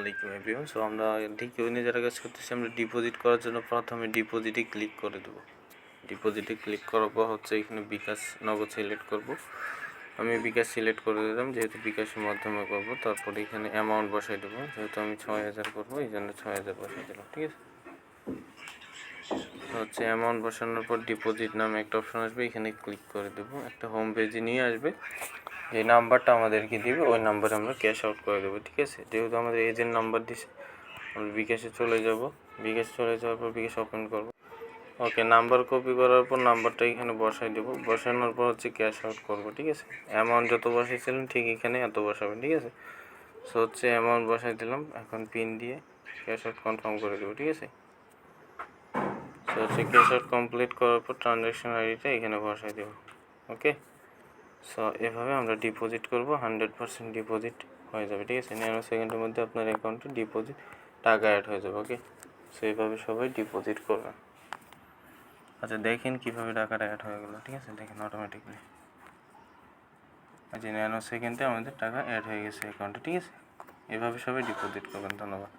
আলাইকুম everyone so আমরা ঠিক ওই যারা কাজ করতেছি, আমরা ডিপোজিট করার জন্য প্রথমে ডিপোজিটে ক্লিক করে দেবো। ডিপোজিটে ক্লিক করার পর হচ্ছে এখানে বিকাশ নগদ সিলেক্ট করব। আমি বিকাশ সিলেক্ট করে দিলাম, যেহেতু বিকাশের মাধ্যমে করব, তারপরে এখানে অ্যামাউন্ট বসাই দেবো। যেহেতু আমি ছয় হাজার করব, এই জন্য ছয় হাজার বসাই দিলাম, ঠিক আছে? হচ্ছে অ্যামাউন্ট বসানোর পর ডিপোজিট নামে একটা অপশন আসবে, এখানে ক্লিক করে দেবো। একটা হোম পেজে নিয়ে আসবে। যে নাম্বারটা আমাদেরকে দিবে, ওই নাম্বারে আমরা ক্যাশ আউট করে দেবো, ঠিক আছে? যেহেতু আমাদের এজেন্ট নাম্বার দিছে, আমরা বিকাশে চলে যাব। বিকাশে চলে যাওয়ার পর বিকাশ ওপেন করব। ওকে নাম্বার কপি করার পর নাম্বারটা এখানে বসাই দেবো। বসানোর পর হচ্ছে ক্যাশ আউট করব, ঠিক আছে? অ্যামাউন্ট যত বসাইছিলেন ঠিক এখানে এত বসাবেন ঠিক আছে? সো হচ্ছে অ্যামাউন্ট বসাই দিলাম, এখন পিন দিয়ে ক্যাশ আউট কনফার্ম করে দেবো, ঠিক আছে? সো হচ্ছে ক্যাশ আউট কমপ্লিট করার পর ট্রানজ্যাকশন আইডিটা এখানে বসাই দেবো ওকে সো এভাবে আমরা ডিপোজিট করব হান্ড্রেড পার্সেন্ট ডিপোজিট হয়ে যাবে, ঠিক আছে? ন্যানো সেকেন্ডের মধ্যে আপনার অ্যাকাউন্টে ডিপোজিট টাকা অ্যাড হয়ে যাবে ওকে সো এইভাবে সবাই ডিপোজিট করবেন। আচ্ছা দেখেন কীভাবে টাকাটা অ্যাড হয়ে গেলো, ঠিক আছে? দেখেন অটোমেটিকলি আচ্ছা ন্যানো সেকেন্ডে আমাদের টাকা অ্যাড হয়ে গেছে অ্যাকাউন্টে ঠিক আছে? এভাবে সবাই ডিপোজিট করবেন, ধন্যবাদ।